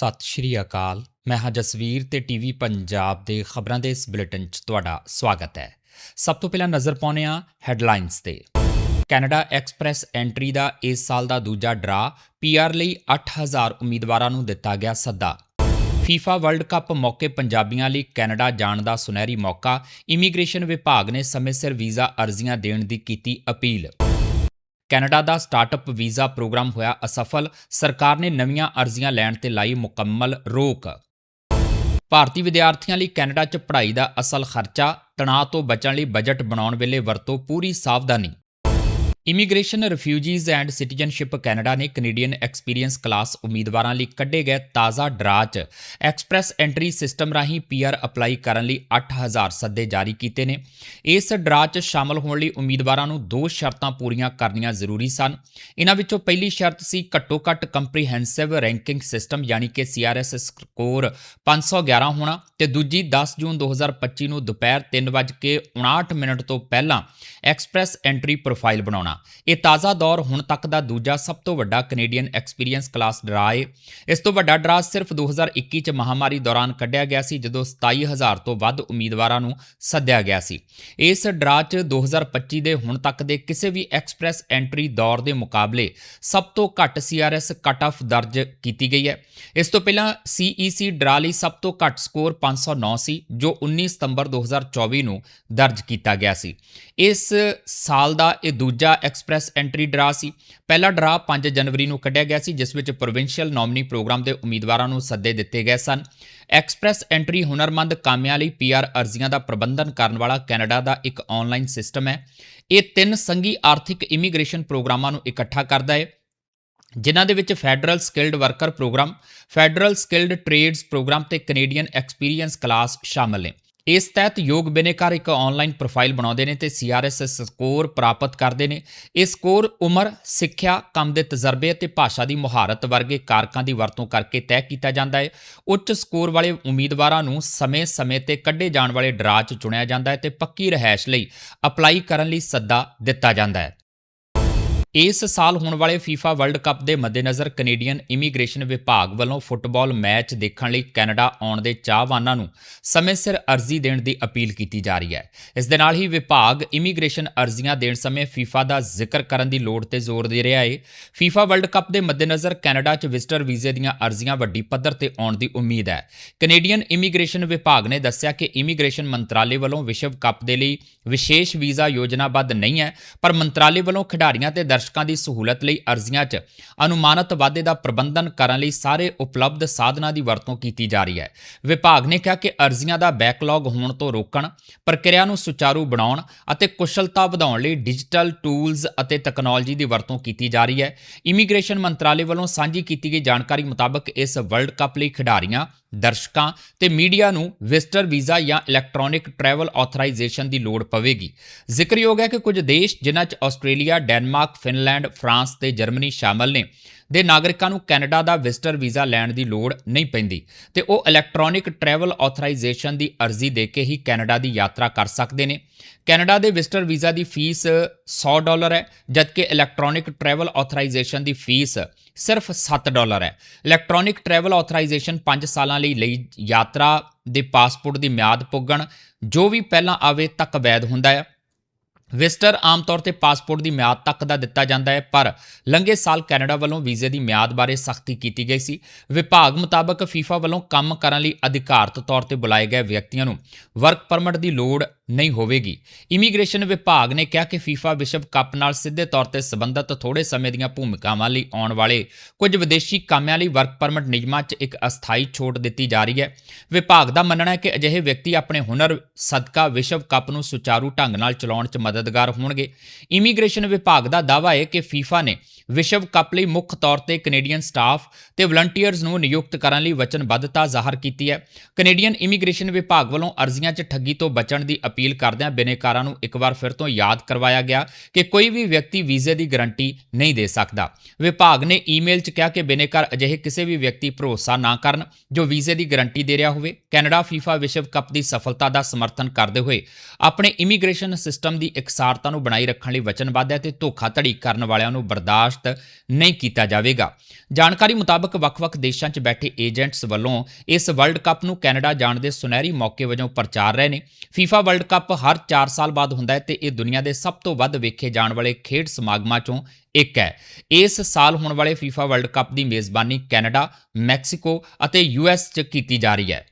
ਸਤਿ ਸ਼੍ਰੀ ਅਕਾਲ। ਮੈਂ ਹਾਂ ਜਸਵੀਰ ਤੇ ਟੀਵੀ ਪੰਜਾਬ ਦੇ ਖਬਰਾਂ ਦੇ ਇਸ ਬੁਲੇਟਿਨ 'ਚ ਤੁਹਾਡਾ ਸਵਾਗਤ ਹੈ। ਸਭ ਤੋਂ ਪਹਿਲਾਂ ਨਜ਼ਰ ਪਾਉਂਦੇ ਹਾਂ ਹੈਡਲਾਈਨਸ ਤੇ। ਕੈਨੇਡਾ ਐਕਸਪ੍ਰੈਸ ਐਂਟਰੀ ਦਾ ਇਸ ਸਾਲ ਦਾ ਦੂਜਾ ਡਰਾ ਪੀਆਰ ਲਈ 8000 ਉਮੀਦਵਾਰਾਂ ਨੂੰ ਦਿੱਤਾ ਗਿਆ ਸੱਦਾ। ਫੀਫਾ ਵਰਲਡ ਕੱਪ ਮੌਕੇ ਪੰਜਾਬੀਆਂ ਲਈ ਕੈਨੇਡਾ ਜਾਣ ਦਾ ਸੁਨਹਿਰੀ ਮੌਕਾ। ਇਮੀਗ੍ਰੇਸ਼ਨ ਵਿਭਾਗ ਨੇ ਸਮੇਂ ਸਿਰ ਵੀਜ਼ਾ ਅਰਜ਼ੀਆਂ ਦੇਣ ਦੀ ਕੀਤੀ ਅਪੀਲ। ਕੈਨੇਡਾ ਦਾ ਸਟਾਰਟਅਪ ਵੀਜ਼ਾ ਪ੍ਰੋਗਰਾਮ ਹੋਇਆ ਅਸਫਲ। ਸਰਕਾਰ ਨੇ ਨਵੀਆਂ ਅਰਜ਼ੀਆਂ ਲੈਣ ਤੇ ਲਾਈ ਮੁਕੰਮਲ ਰੋਕ। ਭਾਰਤੀ ਵਿਦਿਆਰਥੀਆਂ ਲਈ ਕੈਨੇਡਾ 'ਚ ਪੜ੍ਹਾਈ ਦਾ ਅਸਲ ਖਰਚਾ ਤਣਾਅ ਤੋਂ ਬਚਣ ਲਈ ਬਜਟ ਬਣਾਉਣ ਵੇਲੇ ਵਰਤੋ ਪੂਰੀ ਸਾਵਧਾਨੀ। Immigration refugees and citizenship Canada ਨੇ ਕੈਨੇਡੀਅਨ ਐਕਸਪੀਰੀਅੰਸ ਕਲਾਸ ਉਮੀਦਵਾਰਾਂ ਲਈ ਕੱਢੇ ਗਏ ਤਾਜ਼ਾ ਡਰਾ 'ਚ ਐਕਸਪ੍ਰੈਸ ਐਂਟਰੀ ਸਿਸਟਮ ਰਾਹੀਂ ਪੀਆਰ ਅਪਲਾਈ ਕਰਨ ਲਈ 8000 ਸੱਦੇ ਜਾਰੀ ਕੀਤੇ ਨੇ। ਇਸ ਡਰਾ 'ਚ ਸ਼ਾਮਲ ਹੋਣ ਲਈ ਉਮੀਦਵਾਰਾਂ ਨੂੰ ਦੋ ਸ਼ਰਤਾਂ ਪੂਰੀਆਂ ਕਰਨੀਆਂ ਜ਼ਰੂਰੀ ਸਨ। ਇਹਨਾਂ ਵਿੱਚੋਂ ਪਹਿਲੀ ਸ਼ਰਤ ਸੀ ਘੱਟੋ-ਘੱਟ ਕੰਪਰੀਹੈਂਸਿਵ ਰੈਂਕਿੰਗ ਸਿਸਟਮ ਯਾਨੀ ਕਿ CRS ਸਕੋਰ 511 ਹੋਣਾ ਤੇ ਦੂਜੀ 10 ਜੂਨ 2025 ਨੂੰ ਦੁਪਹਿਰ 3:59 ਮਿੰਟ ਤੋਂ ਪਹਿਲਾਂ ਐਕਸਪ੍ਰੈਸ ਐਂਟਰੀ ਪ੍ਰੋਫਾਈਲ ਬਣਾਉਣਾ। ਇਹ ਤਾਜ਼ਾ ਦੌਰ ਹੁਣ ਤੱਕ ਦਾ ਦੂਜਾ ਸਭ ਤੋਂ ਵੱਡਾ ਕੈਨੇਡੀਅਨ ਐਕਸਪੀਰੀਅੰਸ ਕਲਾਸ ਡਰਾ ਹੈ ਇਸ ਤੋਂ ਵੱਡਾ ਡਰਾ ਸਿਰਫ 2021 ਚ ਮਹਾਮਾਰੀ ਦੌਰਾਨ ਕੱਢਿਆ ਗਿਆ ਸੀ, ਜਦੋਂ 27000 ਤੋਂ ਵੱਧ ਉਮੀਦਵਾਰਾਂ ਨੂੰ ਸੱਦਿਆ ਗਿਆ ਸੀ। ਇਸ ਡਰਾ 'ਚ 2025 ਦੇ ਹੁਣ ਤੱਕ ਦੇ ਕਿਸੇ ਵੀ ਐਕਸਪ੍ਰੈਸ ਐਂਟਰੀ ਦੌਰ ਦੇ ਮੁਕਾਬਲੇ ਸਭ ਤੋਂ ਘੱਟ ਸੀਆਰਐਸ ਕੱਟ ਆਫ ਦਰਜ ਕੀਤੀ ਗਈ ਹੈ। ਇਸ ਤੋਂ ਪਹਿਲਾਂ ਸੀਈਸੀ ਡਰਾ ਲਈ ਸਭ ਤੋਂ ਘੱਟ ਸਕੋਰ 509 ਸੀ ਜੋ 19 ਸਤੰਬਰ 2024 ਨੂੰ ਦਰਜ ਕੀਤਾ ਗਿਆ ਸੀ। ਇਸ ਸਾਲ ਦਾ ਇਹ ਦੂਜਾ ਐਕਸਪ੍ਰੈਸ ਐਂਟਰੀ ਡਰਾ ਸੀ। ਪਹਿਲਾ ਡਰਾ 5 ਜਨਵਰੀ ਨੂੰ ਕੱਢਿਆ ਗਿਆ ਸੀ, ਜਿਸ ਵਿੱਚ ਪ੍ਰੋਵਿੰਸ਼ੀਅਲ ਨੋਮਨੀ ਪ੍ਰੋਗਰਾਮ ਦੇ ਉਮੀਦਵਾਰਾਂ ਨੂੰ ਸੱਦੇ ਦਿੱਤੇ ਗਏ ਸਨ। ਐਕਸਪ੍ਰੈਸ ਐਂਟਰੀ ਹੁਨਰਮੰਦ ਕਾਮਿਆਂ ਲਈ ਪੀਆਰ ਅਰਜ਼ੀਆਂ ਦਾ ਪ੍ਰਬੰਧਨ ਕਰਨ ਵਾਲਾ ਕੈਨੇਡਾ ਦਾ ਇੱਕ ਆਨਲਾਈਨ ਸਿਸਟਮ ਹੈ। ਇਹ ਤਿੰਨ ਸੰਘੀ ਆਰਥਿਕ ਇਮੀਗ੍ਰੇਸ਼ਨ ਪ੍ਰੋਗਰਾਮਾਂ ਨੂੰ ਇਕੱਠਾ ਕਰਦਾ ਹੈ, ਜਿਨ੍ਹਾਂ ਦੇ ਵਿੱਚ federal skilled worker program, federal skilled trades program ਤੇ ਕੈਨੇਡੀਅਨ ਐਕਸਪੀਰੀਅੰਸ ਕਲਾਸ ਸ਼ਾਮਲ ਨੇ। ਇਸ ਤਹਿਤ ਯੋਗ ਬਿਨੇਕਾਰ ਇੱਕ ਆਨਲਾਈਨ ਪ੍ਰੋਫਾਈਲ ਬਣਾਉਂਦੇ ਨੇ ਤੇ ਸੀਆਰਐਸਐਸ ਸਕੋਰ ਪ੍ਰਾਪਤ ਕਰਦੇ ਨੇ। ਇਹ ਸਕੋਰ ਉਮਰ, ਸਿੱਖਿਆ, ਕੰਮ ਦੇ ਤਜਰਬੇ ਅਤੇ ਭਾਸ਼ਾ ਦੀ ਮੁਹਾਰਤ ਵਰਗੇ ਕਾਰਕਾਂ ਦੀ ਵਰਤੋਂ ਕਰਕੇ ਤੈਅ ਕੀਤਾ ਜਾਂਦਾ ਹੈ। ਉੱਚ ਸਕੋਰ ਵਾਲੇ ਉਮੀਦਵਾਰਾਂ ਨੂੰ ਸਮੇਂ-ਸਮੇਂ ਤੇ ਕੱਢੇ ਜਾਣ ਵਾਲੇ ਡਰਾ 'ਚ ਚੁਣਿਆ ਜਾਂਦਾ ਹੈ ਤੇ ਪੱਕੀ ਰਹਿائش ਲਈ ਅਪਲਾਈ ਕਰਨ ਲਈ ਸੱਦਾ ਦਿੱਤਾ ਜਾਂਦਾ ਹੈ। ਇਸ ਸਾਲ ਹੋਣ ਵਾਲੇ FIFA ਵਰਲਡ ਕੱਪ ਦੇ ਮੱਦੇਨਜ਼ਰ ਕੈਨੇਡੀਅਨ ਇਮੀਗ੍ਰੇਸ਼ਨ ਵਿਭਾਗ ਵੱਲੋਂ ਫੁੱਟਬਾਲ ਮੈਚ ਦੇਖਣ ਲਈ ਕੈਨੇਡਾ ਆਉਣ ਦੇ ਚਾਹਵਾਨਾਂ ਨੂੰ ਸਮੇਂ ਸਿਰ ਅਰਜ਼ੀ ਦੇਣ ਦੀ ਅਪੀਲ ਕੀਤੀ ਜਾ ਰਹੀ ਹੈ। ਇਸ ਦੇ ਨਾਲ ਹੀ ਵਿਭਾਗ ਇਮੀਗ੍ਰੇਸ਼ਨ ਅਰਜ਼ੀਆਂ ਦੇਣ ਸਮੇਂ FIFA ਦਾ ਜ਼ਿਕਰ ਕਰਨ ਦੀ ਲੋੜ ਤੇ ਜ਼ੋਰ ਦੇ ਰਿਹਾ ਹੈ FIFA ਵਰਲਡ ਕੱਪ ਦੇ ਮੱਦੇਨਜ਼ਰ ਕੈਨੇਡਾ 'ਚ ਵਿਜ਼ਟਰ ਵੀਜ਼ੇ ਦੀਆਂ ਅਰਜ਼ੀਆਂ ਵੱਡੀ ਪੱਧਰ ਤੇ ਆਉਣ ਦੀ ਉਮੀਦ ਹੈ। ਕੈਨੇਡੀਅਨ ਇਮੀਗ੍ਰੇਸ਼ਨ ਵਿਭਾਗ ਨੇ ਦੱਸਿਆ ਕਿ ਇਮੀਗ੍ਰੇਸ਼ਨ ਮੰਤਰਾਲੇ ਵੱਲੋਂ ਵਿਸ਼ਵ ਕੱਪ ਦੇ ਲਈ ਵਿਸ਼ੇਸ਼ ਵੀਜ਼ਾ ਯੋਜਨਾਬੱਧ ਨਹੀਂ ਹੈ, ਪਰ ਮੰਤਰਾਲੇ ਵੱਲੋਂ ਖਿਡਾਰੀਆਂ ਤੇ ਦਰਸ਼ਕਾਂ ਦੀ ਸਹੂਲਤ ਲਈ ਅਰਜ਼ੀਆਂ 'ਚ ਅਨੁਮਾਨਤ ਵਾਧੇ ਦਾ ਪ੍ਰਬੰਧਨ ਕਰਨ ਲਈ ਸਾਰੇ ਉਪਲਬਧ ਸਾਧਨਾਂ ਦੀ ਵਰਤੋਂ ਕੀਤੀ ਜਾ ਰਹੀ ਹੈ। ਵਿਭਾਗ ਨੇ ਕਿਹਾ ਕਿ ਅਰਜ਼ੀਆਂ ਦਾ ਬੈਕਲੌਗ ਹੋਣ ਤੋਂ ਰੋਕਣ, ਪ੍ਰਕਿਰਿਆ ਨੂੰ ਸੁਚਾਰੂ ਬਣਾਉਣ ਅਤੇ ਕੁਸ਼ਲਤਾ ਵਧਾਉਣ ਲਈ ਡਿਜੀਟਲ ਟੂਲਸ ਅਤੇ ਤਕਨਾਲੋਜੀ ਦੀ ਵਰਤੋਂ ਕੀਤੀ ਜਾ ਰਹੀ ਹੈ। ਇਮੀਗ੍ਰੇਸ਼ਨ ਮੰਤਰਾਲੇ ਵੱਲੋਂ ਸਾਂਝੀ ਕੀਤੀ ਗਈ ਜਾਣਕਾਰੀ ਮੁਤਾਬਕ ਇਸ ਵਰਲਡ ਕੱਪ ਲਈ ਖਿਡਾਰੀਆਂ ਦਰਸ਼ਕਾਂ ਤੇ ਮੀਡੀਆ ਨੂੰ ਵਿਜ਼ਟਰ ਵੀਜ਼ਾ ਜਾਂ ਇਲੈਕਟ੍ਰੋਨਿਕ ਟਰੈਵਲ ਆਥੋਰਾਈਜ਼ੇਸ਼ਨ ਦੀ ਲੋੜ ਪਵੇਗੀ। ਜ਼ਿਕਰਯੋਗ ਹੈ ਕਿ ਕੁਝ ਦੇਸ਼ ਜਿਨ੍ਹਾਂ 'ਚ ਆਸਟ੍ਰੇਲੀਆ, ਡੈਨਮਾਰਕ, ਫਿਨਲੈਂਡ, ਫਰਾਂਸ ਤੇ ਜਰਮਨੀ ਸ਼ਾਮਲ ਨੇ। ਦੇ ਨਾਗਰਿਕਾਂ ਨੂੰ ਕੈਨੇਡਾ ਦਾ ਵਿਜ਼ਟਰ ਵੀਜ਼ਾ ਲੈਣ ਦੀ ਲੋੜ ਨਹੀਂ ਪੈਂਦੀ ਤੇ ਉਹ ਇਲੈਕਟ੍ਰੋਨਿਕ ਟਰੈਵਲ ਆਥੋਰਾਈਜ਼ੇਸ਼ਨ ਦੀ ਅਰਜ਼ੀ ਦੇ ਕੇ ਹੀ ਕੈਨੇਡਾ ਦੀ ਯਾਤਰਾ ਕਰ ਸਕਦੇ ਨੇ। ਕੈਨੇਡਾ ਦੇ ਵਿਜ਼ਟਰ ਵੀਜ਼ਾ ਦੀ ਫੀਸ 100 ਡਾਲਰ ਹੈ, ਜਦਕਿ ਇਲੈਕਟ੍ਰੋਨਿਕ ਟਰੈਵਲ ਆਥੋਰਾਈਜ਼ੇਸ਼ਨ ਦੀ ਫੀਸ ਸਿਰਫ 7 ਡਾਲਰ ਹੈ। ਇਲੈਕਟ੍ਰੋਨਿਕ ਟਰੈਵਲ ਆਥੋਰਾਈਜ਼ੇਸ਼ਨ 5 ਸਾਲਾਂ ਲਈ ਲਈ ਯਾਤਰਾ ਦੇ ਪਾਸਪੋਰਟ ਦੀ ਮਿਆਦ ਪੁੱਗਣ ਜੋ ਵੀ ਪਹਿਲਾਂ ਆਵੇ ਤੱਕ ਵੈਧ ਹੁੰਦਾ ਹੈ। ਵਿਜ਼ਟਰ ਆਮ ਤੌਰ ਤੇ ਪਾਸਪੋਰਟ ਦੀ ਮਿਆਦ ਤੱਕ ਦਾ ਦਿੱਤਾ ਜਾਂਦਾ ਹੈ, ਪਰ ਲੰਘੇ ਸਾਲ ਕੈਨੇਡਾ ਵੱਲੋਂ ਵੀਜ਼ੇ ਦੀ ਮਿਆਦ ਬਾਰੇ ਸਖਤੀ ਕੀਤੀ ਗਈ ਸੀ। ਵਿਭਾਗ ਮੁਤਾਬਕ ਫੀਫਾ ਵੱਲੋਂ ਕੰਮ ਕਰਨ ਲਈ ਅਧਿਕਾਰਤ ਤੌਰ ਤੇ ਬੁਲਾਏ ਗਏ ਵਿਅਕਤੀਆਂ ਨੂੰ ਵਰਕ ਪਰਮਿਟ ਦੀ ਲੋੜ ਨਹੀਂ ਹੋਵੇਗੀ। ਇਮੀਗ੍ਰੇਸ਼ਨ ਵਿਭਾਗ ਨੇ ਕਿਹਾ ਕਿ ਫੀਫਾ ਵਿਸ਼ਵ ਕੱਪ ਨਾਲ ਸਿੱਧੇ ਤੌਰ ਤੇ ਸੰਬੰਧਿਤ ਥੋੜੇ ਸਮੇਂ ਦੀਆਂ ਭੂਮਿਕਾਵਾਂ ਲਈ ਆਉਣ ਵਾਲੇ ਕੁਝ ਵਿਦੇਸ਼ੀ ਕਾਮਿਆਂ ਲਈ ਵਰਕ ਪਰਮਿਟ ਨਿਯਮਾਂ 'ਚ ਇੱਕ ਅਸਥਾਈ ਛੋਟ ਦਿੱਤੀ ਜਾ ਰਹੀ ਹੈ। ਵਿਭਾਗ ਦਾ ਮੰਨਣਾ ਹੈ ਕਿ ਅਜਿਹੇ ਵਿਅਕਤੀ ਆਪਣੇ ਹੁਨਰ, ਸਦਕਾ ਵਿਸ਼ਵ ਕੱਪ ਨੂੰ ਸੁਚਾਰੂ ਢੰਗ ਨਾਲ ਚਲਾਉਣ 'ਚ ਮਦਦਗਾਰ ਹੋਣਗੇ। ਇਮੀਗ੍ਰੇਸ਼ਨ ਵਿਭਾਗ ਦਾ ਦਾਅਵਾ ਹੈ ਕਿ ਫੀਫਾ ਨੇ ਵਿਸ਼ਵ ਕੱਪ ਲਈ ਮੁੱਖ ਤੌਰ ਤੇ ਕੈਨੇਡੀਅਨ ਸਟਾਫ ਤੇ ਵਲੰਟੀਅਰਸ ਨੂੰ ਨਿਯੁਕਤ ਕਰਨ ਲਈ ਵਚਨਬੱਧਤਾ ਜ਼ਾਹਰ ਕੀਤੀ ਹੈ। ਕੈਨੇਡੀਅਨ ਇਮੀਗ੍ਰੇਸ਼ਨ ਵਿਭਾਗ ਵੱਲੋਂ ਅਰਜ਼ੀਆਂ 'ਚ ਠੱਗੀ ਤੋਂ ਬਚਣ ਦੀ ਅਪੀਲ ਕਰਦਿਆਂ ਬਿਨੇਕਾਰਾਂ ਨੂੰ ਇੱਕ ਵਾਰ ਫਿਰ ਤੋਂ ਯਾਦ ਕਰਵਾਇਆ ਗਿਆ ਕਿ ਕੋਈ ਵੀ ਵਿਅਕਤੀ ਵੀਜ਼ੇ ਦੀ ਗਾਰੰਟੀ ਨਹੀਂ ਦੇ ਸਕਦਾ। ਵਿਭਾਗ ਨੇ ਈਮੇਲ 'ਚ ਕਿਹਾ ਕਿ ਬਿਨੇਕਾਰ ਅਜਿਹੇ ਕਿਸੇ ਵੀ ਵਿਅਕਤੀ ਭਰੋਸਾ ਨਾ ਕਰਨ ਜੋ ਵੀਜ਼ੇ ਦੀ ਗਾਰੰਟੀ ਦੇ ਰਿਹਾ ਹੋਵੇ। ਕੈਨੇਡਾ ਫੀਫਾ ਵਿਸ਼ਵ ਕੱਪ ਦੀ ਸਫਲਤਾ ਦਾ ਸਮਰਥਨ ਕਰਦੇ ਹੋਏ ਆਪਣੇ ਇਮੀਗ੍ਰੇਸ਼ਨ ਸਿਸਟਮ ਦੀ ਇਕਸਾਰਤਾ ਨੂੰ ਬਣਾਈ ਰੱਖਣ ਲਈ ਵਚਨਬੱਧ ਹੈ ਤੇ ਧੋਖਾਧੜੀ ਕਰਨ ਵਾਲਿਆਂ ਨੂੰ ਬਰਦਾਸ਼ਤ ਨਹੀਂ ਕੀਤਾ ਜਾਵੇਗਾ। ਜਾਣਕਾਰੀ ਮੁਤਾਬਕ ਵੱਖ-ਵੱਖ ਦੇਸ਼ਾਂ 'ਚ ਬੈਠੇ ਏਜੰਟਸ ਵੱਲੋਂ ਇਸ ਵਰਲਡ ਕੱਪ ਨੂੰ ਕੈਨੇਡਾ ਜਾਣ ਦੇ ਸੁਨਹਿਰੀ ਮੌਕੇ ਵਜੋਂ ਪ੍ਰਚਾਰ ਰਹੇ ਨੇ। ਫੀਫਾ ਵਰਲਡ ਕੱਪ ਹਰ 4 ਸਾਲ ਬਾਅਦ ਹੁੰਦਾ ਹੈ ਤੇ ਇਹ ਦੁਨੀਆ ਦੇ ਸਭ ਤੋਂ ਵੱਧ ਵੇਖੇ ਜਾਣ ਵਾਲੇ ਖੇਡ ਸਮਾਗਮਾਂ 'ਚੋਂ ਇੱਕ ਹੈ। ਇਸ ਸਾਲ ਹੋਣ ਵਾਲੇ ਫੀਫਾ ਵਰਲਡ ਕੱਪ ਦੀ ਮੇਜ਼ਬਾਨੀ ਕੈਨੇਡਾ, ਮੈਕਸੀਕੋ ਅਤੇ ਯੂਐਸ 'ਚ ਕੀਤੀ ਜਾ ਰਹੀ ਹੈ।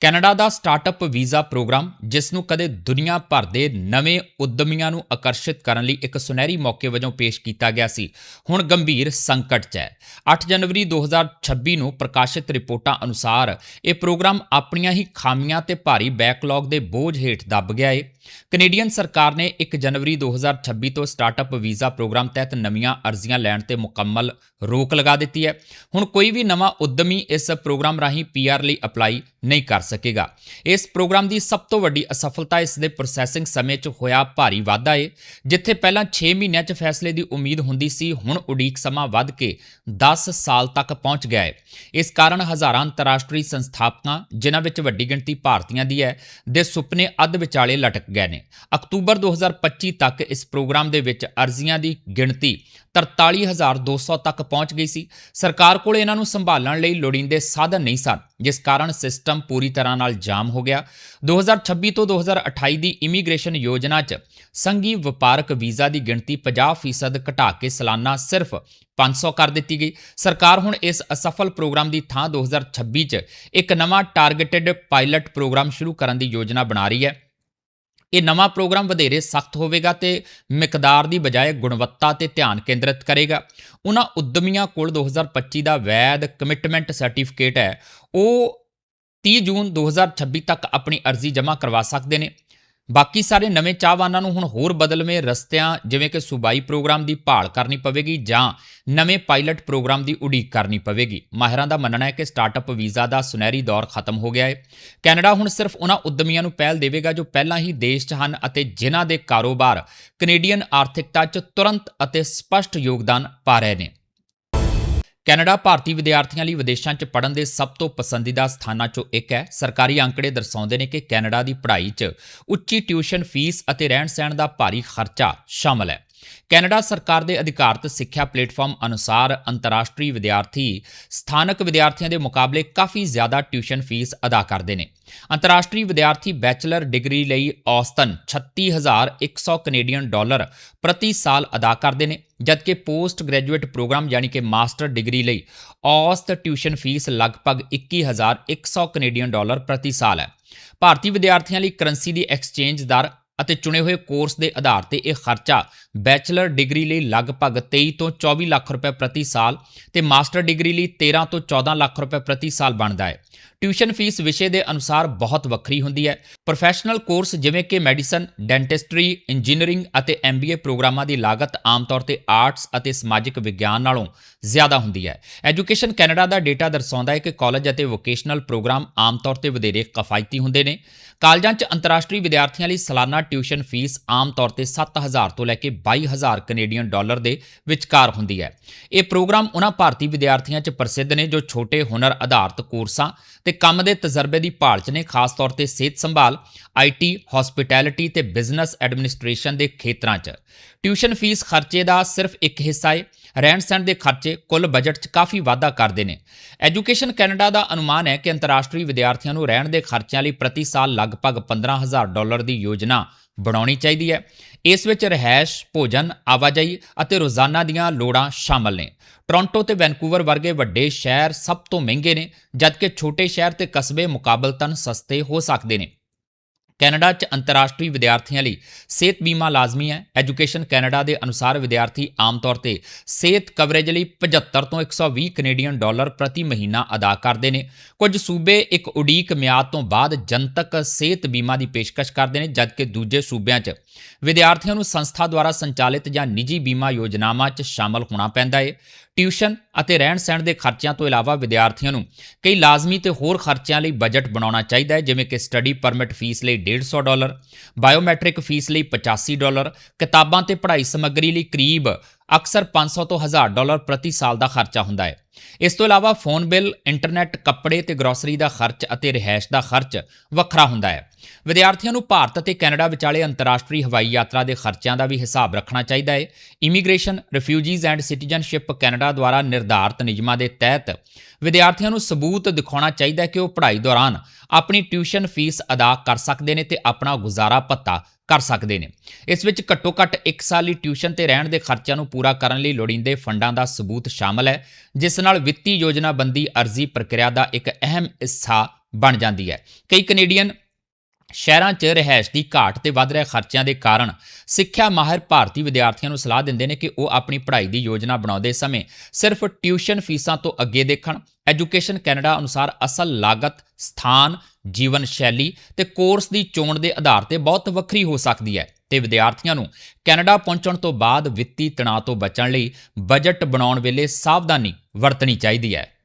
ਕੈਨੇਡਾ ਦਾ ਸਟਾਰਟਅਪ ਵੀਜ਼ਾ ਪ੍ਰੋਗਰਾਮ, ਜਿਸ ਨੂੰ ਕਦੇ ਦੁਨੀਆ ਭਰ ਦੇ ਨਵੇਂ ਉਦਮੀਆਂ ਨੂੰ ਆਕਰਸ਼ਿਤ ਕਰਨ ਲਈ ਇੱਕ ਸੁਨਹਿਰੀ ਮੌਕੇ ਵਜੋਂ ਪੇਸ਼ ਕੀਤਾ ਗਿਆ ਸੀ, ਹੁਣ ਗੰਭੀਰ ਸੰਕਟ 'ਚ ਹੈ। 8 ਜਨਵਰੀ 2026 ਨੂੰ ਪ੍ਰਕਾਸ਼ਿਤ ਰਿਪੋਰਟਾਂ ਅਨੁਸਾਰ, ਇਹ ਪ੍ਰੋਗਰਾਮ ਆਪਣੀਆਂ ਹੀ ਖਾਮੀਆਂ ਤੇ ਭਾਰੀ ਬੈਕਲੌਗ ਦੇ ਬੋਝ ਹੇਠ ਦੱਬ ਗਿਆ ਏ। ਕੈਨੇਡੀਅਨ ਸਰਕਾਰ ਨੇ 1 ਜਨਵਰੀ 2026 ਤੋਂ ਸਟਾਰਟਅਪ ਵੀਜ਼ਾ ਪ੍ਰੋਗਰਾਮ ਤਹਿਤ ਨਵੀਆਂ ਅਰਜ਼ੀਆਂ ਲੈਣ ਤੇ ਮੁਕੰਮਲ ਰੋਕ ਲਗਾ ਦਿੱਤੀ ਹੈ। ਹੁਣ ਕੋਈ ਵੀ ਨਵਾਂ ਉਦਮੀ ਇਸ ਪ੍ਰੋਗਰਾਮ ਰਾਹੀਂ ਪੀਆਰ ਲਈ ਅਪਲਾਈ ਨਹੀਂ ਕਰ ਸਕੇਗਾ। ਇਸ ਪ੍ਰੋਗਰਾਮ ਦੀ ਸਭ ਤੋਂ ਵੱਡੀ ਅਸਫਲਤਾ ਇਸ ਦੇ ਪ੍ਰੋਸੈਸਿੰਗ ਸਮੇਂ 'ਚ ਹੋਇਆ ਭਾਰੀ ਵਾਧਾ ਹੈ ਜਿੱਥੇ ਪਹਿਲਾਂ 6 ਮਹੀਨਿਆਂ 'ਚ ਫੈਸਲੇ ਦੀ ਉਮੀਦ ਹੁੰਦੀ ਸੀ, ਹੁਣ ਉਡੀਕ ਸਮਾਂ ਵੱਧ ਕੇ 10 ਸਾਲ ਤੱਕ ਪਹੁੰਚ ਗਿਆ ਹੈ ਇਸ ਕਾਰਨ ਹਜ਼ਾਰਾਂ ਅੰਤਰਰਾਸ਼ਟਰੀ ਸੰਸਥਾਪਕਾਂ, ਜਿਨ੍ਹਾਂ ਵਿੱਚ ਵੱਡੀ ਗਿਣਤੀ ਭਾਰਤੀਆਂ ਦੀ ਹੈ, ਦੇ ਸੁਪਨੇ ਅੱਧ ਵਿਚਾਲੇ ਲਟਕ ਗਏ ਨੇ। ਅਕਤੂਬਰ 2025 ਤੱਕ ਇਸ ਪ੍ਰੋਗਰਾਮ ਦੇ ਵਿੱਚ ਅਰਜ਼ੀਆਂ ਦੀ ਗਿਣਤੀ 43200 ਤੱਕ ਪਹੁੰਚ ਗਈ ਸੀ। ਸਰਕਾਰ ਕੋਲ ਇਹਨਾਂ ਨੂੰ ਸੰਭਾਲਣ ਲਈ ਲੋੜੀਂਦੇ ਸਾਧਨ ਨਹੀਂ ਸਨ, ਜਿਸ ਕਾਰਨ ਸਿਸਟਮ ਪੂਰੀ ਤਰ੍ਹਾਂ ਨਾਲ ਜਾਮ ਹੋ ਗਿਆ। 2026 ਤੋਂ 2028 ਦੀ ਇਮੀਗ੍ਰੇਸ਼ਨ ਯੋਜਨਾ 'ਚ ਸੰਘੀ ਵਪਾਰਕ ਵੀਜ਼ਾ ਦੀ ਗਿਣਤੀ 50% ਘਟਾ ਕੇ ਸਾਲਾਨਾ ਸਿਰਫ 500 ਕਰ ਦਿੱਤੀ ਗਈ। ਸਰਕਾਰ ਹੁਣ ਇਸ ਅਸਫਲ ਪ੍ਰੋਗਰਾਮ ਦੀ ਥਾਂ 2026 'ਚ ਇੱਕ ਨਵਾਂ ਟਾਰਗੇਟਡ ਪਾਇਲਟ ਪ੍ਰੋਗਰਾਮ ਸ਼ੁਰੂ ਕਰਨ ਦੀ ਯੋਜਨਾ ਬਣਾ ਰਹੀ ਹੈ। ਇਹ ਨਵਾਂ ਪ੍ਰੋਗਰਾਮ ਵਧੇਰੇ ਸਖਤ ਹੋਵੇਗਾ ਤੇ ਮਿਕਦਾਰ ਦੀ ਬਜਾਏ ਗੁਣਵੱਤਾ ਤੇ ਧਿਆਨ ਕੇਂਦਰਿਤ ਕਰੇਗਾ। ਉਹਨਾਂ ਉਦਮੀਆਂ ਕੋਲ 2025 ਦਾ ਵੈਧ ਕਮਿਟਮੈਂਟ ਸਰਟੀਫਿਕੇਟ ਹੈ। ਉਹ 30 ਜੂਨ 2026 ਤੱਕ ਆਪਣੀ ਅਰਜ਼ੀ ਜਮ੍ਹਾਂ ਕਰਵਾ ਸਕਦੇ ਨੇ। ਬਾਕੀ ਸਾਰੇ ਨਵੇਂ ਚਾਹਵਾਨਾਂ ਨੂੰ ਹੁਣ ਹੋਰ ਬਦਲਵੇਂ ਰਸਤਿਆਂ, ਜਿਵੇਂ ਕਿ ਸੂਬਾਈ ਪ੍ਰੋਗਰਾਮ ਦੀ ਭਾਲ ਕਰਨੀ ਪਵੇਗੀ ਜਾਂ ਨਵੇਂ ਪਾਇਲਟ ਪ੍ਰੋਗਰਾਮ ਦੀ ਉਡੀਕ ਕਰਨੀ ਪਵੇਗੀ। ਮਾਹਿਰਾਂ ਦਾ ਮੰਨਣਾ ਹੈ ਕਿ ਸਟਾਰਟਅਪ ਵੀਜ਼ਾ ਦਾ ਸੁਨਹਿਰੀ ਦੌਰ ਖਤਮ ਹੋ ਗਿਆ ਹੈ। ਕੈਨੇਡਾ ਹੁਣ ਸਿਰਫ ਉਹਨਾਂ ਉਦਮੀਆਂ ਨੂੰ ਪਹਿਲ ਦੇਵੇਗਾ ਜੋ ਪਹਿਲਾਂ ਹੀ ਦੇਸ਼ 'ਚ ਹਨ ਅਤੇ ਜਿਨ੍ਹਾਂ ਦੇ ਕਾਰੋਬਾਰ ਕੈਨੇਡੀਅਨ ਆਰਥਿਕਤਾ 'ਚ ਤੁਰੰਤ ਅਤੇ ਸਪਸ਼ਟ ਯੋਗਦਾਨ ਪਾ ਰਹੇ ਨੇ। ਕੈਨੇਡਾ ਭਾਰਤੀ ਵਿਦਿਆਰਥੀਆਂ ਲਈ ਵਿਦੇਸ਼ਾਂ 'ਚ ਪੜ੍ਹਨ ਦੇ ਸਭ ਤੋਂ ਪਸੰਦੀਦਾ ਸਥਾਨਾਂ 'ਚੋਂ ਇੱਕ ਹੈ। ਸਰਕਾਰੀ ਅੰਕੜੇ ਦਰਸਾਉਂਦੇ ਨੇ ਕਿ ਕੈਨੇਡਾ ਦੀ ਪੜ੍ਹਾਈ 'ਚ ਉੱਚੀ ਟਿਊਸ਼ਨ ਫੀਸ ਅਤੇ ਰਹਿਣ-ਸਹਿਣ ਦਾ ਭਾਰੀ ਖਰਚਾ ਸ਼ਾਮਲ ਹੈ। ਕੈਨੇਡਾ ਸਰਕਾਰ ਦੇ ਅਧਿਕਾਰਤ ਸਿੱਖਿਆ ਪਲੇਟਫਾਰਮ ਅਨੁਸਾਰ ਅੰਤਰਰਾਸ਼ਟਰੀ ਵਿਦਿਆਰਥੀ ਸਥਾਨਕ ਵਿਦਿਆਰਥੀਆਂ ਦੇ ਮੁਕਾਬਲੇ ਕਾਫੀ ਜ਼ਿਆਦਾ ਟਿਊਸ਼ਨ ਫੀਸ ਅਦਾ ਕਰਦੇ ਨੇ। ਅੰਤਰਰਾਸ਼ਟਰੀ ਵਿਦਿਆਰਥੀ ਬੈਚਲਰ ਡਿਗਰੀ ਲਈ ਔਸਤਨ 36100 ਕੈਨੇਡੀਅਨ ਡਾਲਰ ਪ੍ਰਤੀ ਸਾਲ ਅਦਾ ਕਰਦੇ ਨੇ, ਜਦਕਿ ਪੋਸਟ ਗ੍ਰੈਜੂਏਟ ਪ੍ਰੋਗਰਾਮ ਯਾਨੀ ਕਿ ਮਾਸਟਰ ਡਿਗਰੀ ਲਈ ਔਸਤ ਟਿਊਸ਼ਨ ਫੀਸ ਲਗਭਗ 21100 ਕੈਨੇਡੀਅਨ ਡਾਲਰ ਪ੍ਰਤੀ ਸਾਲ ਹੈ। ਭਾਰਤੀ ਵਿਦਿਆਰਥੀਆਂ ਲਈ ਕਰੰਸੀ ਦੀ ਐਕਸਚੇਂਜ ਦਰ ਅਤੇ ਚੁਣੇ ਹੋਏ ਕੋਰਸ ਦੇ ਆਧਾਰ ਤੇ ਇਹ ਖਰਚਾ ਬੈਚਲਰ ਡਿਗਰੀ ਲਈ ਲਗਭਗ 23 ਤੋਂ 24 ਲੱਖ ਰੁਪਏ ਪ੍ਰਤੀ ਸਾਲ ਤੇ ਮਾਸਟਰ ਡਿਗਰੀ ਲਈ 13 ਤੋਂ 14 ਲੱਖ ਰੁਪਏ ਪ੍ਰਤੀ ਸਾਲ ਬਣਦਾ ਹੈ। ਟਿਊਸ਼ਨ ਫੀਸ ਵਿਸ਼ੇ ਦੇ ਅਨੁਸਾਰ ਬਹੁਤ ਵੱਖਰੀ ਹੁੰਦੀ ਹੈ। ਪ੍ਰੋਫੈਸ਼ਨਲ ਕੋਰਸ ਜਿਵੇਂ ਕਿ ਮੈਡੀਸਨ ਡੈਂਟਿਸਟਰੀ ਇੰਜੀਨੀਅਰਿੰਗ ਅਤੇ ਐਮਬੀਏ ਪ੍ਰੋਗਰਾਮਾਂ ਦੀ ਲਾਗਤ ਆਮ ਤੌਰ ਤੇ ਆਰਟਸ ਅਤੇ ਸਮਾਜਿਕ ਵਿਗਿਆਨ ਨਾਲੋਂ ਜ਼ਿਆਦਾ ਹੁੰਦੀ ਹੈ। ਐਜੂਕੇਸ਼ਨ ਕੈਨੇਡਾ ਦਾ ਡੇਟਾ ਦਰਸਾਉਂਦਾ ਹੈ ਕਿ ਕਾਲਜ ਅਤੇ ਵੋਕੇਸ਼ਨਲ ਪ੍ਰੋਗਰਾਮ ਆਮ ਤੌਰ ਤੇ ਵਧੇਰੇ ਕਿਫਾਇਤੀ ਹੁੰਦੇ ਨੇ। ਕਾਲਜਾਂ 'ਚ ਅੰਤਰਰਾਸ਼ਟਰੀ ਵਿਦਿਆਰਥੀਆਂ ਲਈ ਸਾਲਾਨਾ ਟਿਊਸ਼ਨ ਫੀਸ ਆਮ ਤੌਰ ਤੇ 7000 ਤੋਂ ਲੈ ਕੇ 22000 ਕੈਨੇਡੀਅਨ ਡਾਲਰ ਦੇ ਵਿਚਕਾਰ ਹੁੰਦੀ ਹੈ। ਇਹ ਪ੍ਰੋਗਰਾਮ ਉਹਨਾਂ ਭਾਰਤੀ ਵਿਦਿਆਰਥੀਆਂ 'ਚ ਪ੍ਰਸਿੱਧ ਨੇ ਜੋ ਛੋਟੇ ਹੁਨਰ ਆਧਾਰਿਤ ਕੋਰਸਾਂ ਤੇ ਕੰਮ ਦੇ ਤਜਰਬੇ ਦੀ ਭਾਲ 'ਚ ਨੇ, ਖਾਸ ਤੌਰ ਤੇ ਸਿਹਤ ਸੰਭਾਲ ਆਈਟੀ ਹਸਪਿਟੈਲਿਟੀ ਤੇ ਬਿਜ਼ਨਸ ਐਡਮਿਨਿਸਟ੍ਰੇਸ਼ਨ ਦੇ ਖੇਤਰਾਂ 'ਚ। ਟਿਊਸ਼ਨ ਫੀਸ ਖਰਚੇ ਦਾ ਸਿਰਫ ਇੱਕ ਹਿੱਸਾ ਹੈ ਰਹਿਣ ਸਹਿਣ ਦੇ ਖਰਚੇ ਕੁੱਲ ਬਜਟ 'ਚ ਕਾਫੀ ਵਾਧਾ ਕਰਦੇ ਨੇ। ਐਜੂਕੇਸ਼ਨ ਕੈਨੇਡਾ ਦਾ ਅਨੁਮਾਨ ਹੈ ਕਿ ਅੰਤਰਰਾਸ਼ਟਰੀ ਵਿਦਿਆਰਥੀਆਂ ਨੂੰ ਰਹਿਣ ਦੇ ਖਰਚਿਆਂ ਲਈ ਪ੍ਰਤੀ ਸਾਲ ਲਗਭਗ 15000 ਡਾਲਰ ਦੀ ਯੋਜਨਾ ਬਣਾਉਣੀ ਚਾਹੀਦੀ ਹੈ। ਇਸ ਵਿੱਚ ਰਹਿائش ਭੋਜਨ, ਆਵਾਜਾਈ ਅਤੇ ਰੋਜ਼ਾਨਾ ਦੀਆਂ ਲੋੜਾਂ ਸ਼ਾਮਲ ਨੇ। ਟੋਰਾਂਟੋ ਤੇ ਵੈਨਕੂਵਰ ਵਰਗੇ ਵੱਡੇ ਸ਼ਹਿਰ ਸਭ ਤੋਂ ਮਹਿੰਗੇ ਨੇ, ਜਦਕਿ ਛੋਟੇ ਸ਼ਹਿਰ ਤੇ ਕਸਬੇ ਮੁਕਾਬਲਤਨ ਸਸਤੇ ਹੋ ਸਕਦੇ ਨੇ। ਕੈਨੇਡਾ 'ਚ ਅੰਤਰਰਾਸ਼ਟਰੀ ਵਿਦਿਆਰਥੀਆਂ ਲਈ ਸਿਹਤ ਬੀਮਾ ਲਾਜ਼ਮੀ ਹੈ। ਐਜੂਕੇਸ਼ਨ ਕੈਨੇਡਾ ਦੇ ਅਨੁਸਾਰ ਵਿਦਿਆਰਥੀ ਆਮ ਤੌਰ ਤੇ ਸਿਹਤ ਕਵਰੇਜ ਲਈ 75 ਤੋਂ 120 ਕੈਨੇਡੀਅਨ ਡਾਲਰ ਪ੍ਰਤੀ ਮਹੀਨਾ ਅਦਾ ਕਰਦੇ ਨੇ। ਕੁਝ ਸੂਬੇ ਇੱਕ ਉਡੀਕ ਮਿਆਦ ਤੋਂ ਬਾਅਦ ਜਨਤਕ ਸਿਹਤ ਬੀਮਾ ਦੀ ਪੇਸ਼ਕਸ਼ ਕਰਦੇ ਨੇ, ਜਦਕਿ ਦੂਜੇ ਸੂਬਿਆਂ 'ਚ ਵਿਦਿਆਰਥੀਆਂ ਨੂੰ ਸੰਸਥਾ ਦੁਆਰਾ ਸੰਚਾਲਿਤ ਜਾਂ ਨਿੱਜੀ ਬੀਮਾ ਯੋਜਨਾਵਾਂ 'ਚ ਸ਼ਾਮਲ ਹੋਣਾ ਪੈਂਦਾ ਹੈ ਟਿਊਸ਼ਨ ਅਤੇ ਰਹਿਣ-ਸਹਿਣ ਦੇ ਖਰਚਿਆਂ ਤੋਂ ਇਲਾਵਾ ਵਿਦਿਆਰਥੀਆਂ ਨੂੰ ਕਈ ਲਾਜ਼ਮੀ ਤੇ ਹੋਰ ਖਰਚਿਆਂ ਲਈ ਬਜਟ ਬਣਾਉਣਾ ਚਾਹੀਦਾ ਹੈ, ਜਿਵੇਂ ਕਿ ਸਟੱਡੀ ਪਰਮਿਟ ਫੀਸ ਲਈ 150 ਡਾਲਰ, ਬਾਇਓਮੈਟ੍ਰਿਕ ਫੀਸ ਲਈ 85 ਡਾਲਰ, ਕਿਤਾਬਾਂ ਤੇ ਪੜ੍ਹਾਈ ਸਮੱਗਰੀ ਲਈ ਕਰੀਬ ਅਕਸਰ 500 ਤੋਂ 1000 ਡਾਲਰ ਪ੍ਰਤੀ ਸਾਲ ਦਾ ਖਰਚਾ ਹੁੰਦਾ ਹੈ। ਇਸ ਤੋਂ ਇਲਾਵਾ ਫੋਨ ਬਿੱਲ, ਇੰਟਰਨੈਟ, ਕੱਪੜੇ ਤੇ ਗਰੋਸਰੀ ਦਾ ਖਰਚ ਅਤੇ ਰਿਹਾਇਸ਼ ਦਾ ਖਰਚ ਵੱਖਰਾ ਹੁੰਦਾ ਹੈ। ਵਿਦਿਆਰਥੀਆਂ ਨੂੰ ਭਾਰਤ ਅਤੇ ਕੈਨੇਡਾ ਵਿਚਾਲੇ ਅੰਤਰਰਾਸ਼ਟਰੀ ਹਵਾਈ ਯਾਤਰਾ ਦੇ ਖਰਚਿਆਂ ਦਾ ਵੀ ਹਿਸਾਬ ਰੱਖਣਾ ਚਾਹੀਦਾ ਹੈ। Immigration refugees and citizenship Canada ਦੁਆਰਾ ਨਿਰਧਾਰਤ ਨਿਯਮਾਂ ਦੇ ਤਹਿਤ ਵਿਦਿਆਰਥੀਆਂ ਨੂੰ ਸਬੂਤ ਦਿਖਾਉਣਾ ਚਾਹੀਦਾ ਹੈ ਕਿ ਉਹ ਪੜ੍ਹਾਈ ਦੌਰਾਨ ਆਪਣੀ ਟਿਊਸ਼ਨ ਫੀਸ ਅਦਾ ਕਰ ਸਕਦੇ ਨੇ ਤੇ ਆਪਣਾ ਗੁਜ਼ਾਰਾ ਭੱਤਾ ਕਰ ਸਕਦੇ ਨੇ। ਇਸ ਵਿੱਚ ਘੱਟੋ-ਘੱਟ 1 ਸਾਲ ਲਈ ਟਿਊਸ਼ਨ ਤੇ ਰਹਿਣ ਦੇ ਖਰਚਿਆਂ ਨੂੰ ਪੂਰਾ ਕਰਨ ਲਈ ਲੋੜੀਂਦੇ ਫੰਡਾਂ ਦਾ ਸਬੂਤ ਸ਼ਾਮਲ ਹੈ, ਜਿਸ ਨਾਲ ਵਿੱਤੀ ਯੋਜਨਾਬੰਦੀ ਅਰਜ਼ੀ ਪ੍ਰਕਿਰਿਆ ਦਾ ਇੱਕ ਅਹਿਮ ਹਿੱਸਾ ਬਣ ਜਾਂਦੀ ਹੈ। ਕਈ ਕੈਨੇਡੀਅਨ ਸ਼ਹਿਰਾਂ 'ਚ ਰਹਿائش ਦੀ ਘਾਟ ਤੇ ਵੱਧ ਰਹੇ ਖਰਚਿਆਂ ਦੇ ਕਾਰਨ ਸਿੱਖਿਆ ਮਾਹਿਰ ਭਾਰਤੀ ਵਿਦਿਆਰਥੀਆਂ ਨੂੰ ਸਲਾਹ ਦਿੰਦੇ ਨੇ ਕਿ ਉਹ ਆਪਣੀ ਪੜ੍ਹਾਈ ਦੀ ਯੋਜਨਾ ਬਣਾਉਂਦੇ ਸਮੇਂ ਸਿਰਫ ਟਿਊਸ਼ਨ ਫੀਸਾਂ ਤੋਂ ਅੱਗੇ ਦੇਖਣ। ਐਜੂਕੇਸ਼ਨ ਕੈਨੇਡਾ ਅਨੁਸਾਰ ਅਸਲ ਲਾਗਤ, ਸਥਾਨ, ਜੀਵਨ ਸ਼ੈਲੀ ਤੇ ਕੋਰਸ ਦੀ ਚੋਣ ਦੇ ਆਧਾਰ ਤੇ ਬਹੁਤ ਵੱਖਰੀ ਹੋ ਸਕਦੀ ਹੈ ਤੇ ਵਿਦਿਆਰਥੀਆਂ ਨੂੰ ਕੈਨੇਡਾ ਪਹੁੰਚਣ ਤੋਂ ਬਾਅਦ ਵਿੱਤੀ ਤਣਾਅ ਤੋਂ ਬਚਣ ਲਈ ਬਜਟ ਬਣਾਉਣ ਵੇਲੇ ਸਾਵਧਾਨੀ ਵਰਤਣੀ ਚਾਹੀਦੀ ਹੈ।